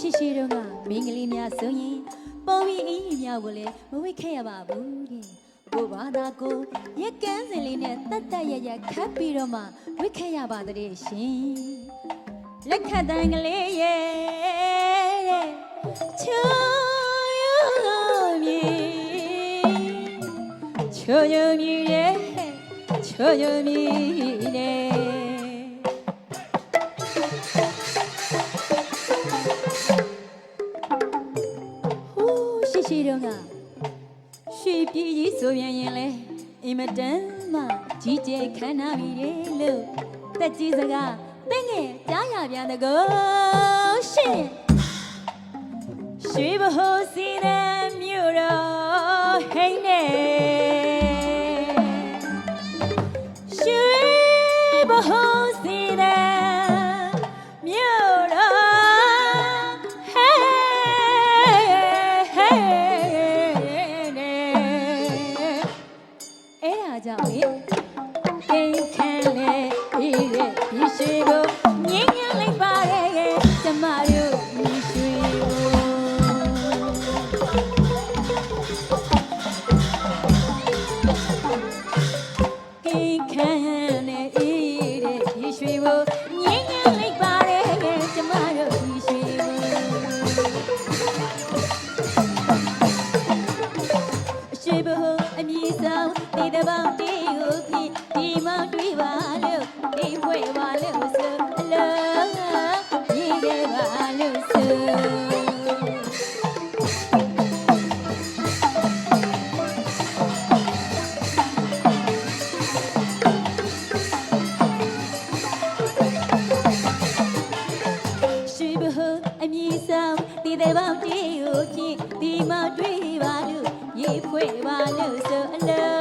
ရှိရှိတော့ကမင်းကလေးများဆိုရင်ပုံပြီးအင်းကြီးများကိုလည်းမဝိတ်ခဲ့ရပါဘူးတဲ့ကိုဘာသာကိုရက်ကန်းစင်လေးနဲ့တတ်တတ်ရရခတ်ပြီးတော့မှဝိတ်ခဲ့ရပါတဲ့ရှင်လက်ခတ်တန်ကလေးရဲ့တဲ့ချူယုံမြေချူယုံမြေရဲ့ချူယုံမြေတဲ့ ရှိရှိတော့ကရွှေပြည်ကြီးဆိုပြန်ရင်လဲအင်မတန်မှကြီးကျယ်ခမ်းနားပြီလေလို့တက်ကြီးစကားတဲ့ငယ်ကြားရပြန်တကောရှင်ရွှေဘဟုစီတဲ့မြို့တော်ဟိမ့်နေရွှေဘဟုစီတဲ့ ကြောင့်လေကိန်းခံလေဤရဲ့ဒီရွှေကို အမည်ဆောင်ဒီတပောင်တီကိုဖြစ်ဒီမောင်တွေးပါလို့ဒီဖွဲ့ပါလို့ဆိုအလုံးရေးခဲ့ပါလို့ဆိုရှိဘဟုအမည်ဆောင်ဒီတပောင်တီကိုဖြစ်ဒီမောင်တွေးပါလို့ ရေးဖွဲ့ပါလို့ဆိုအလုံး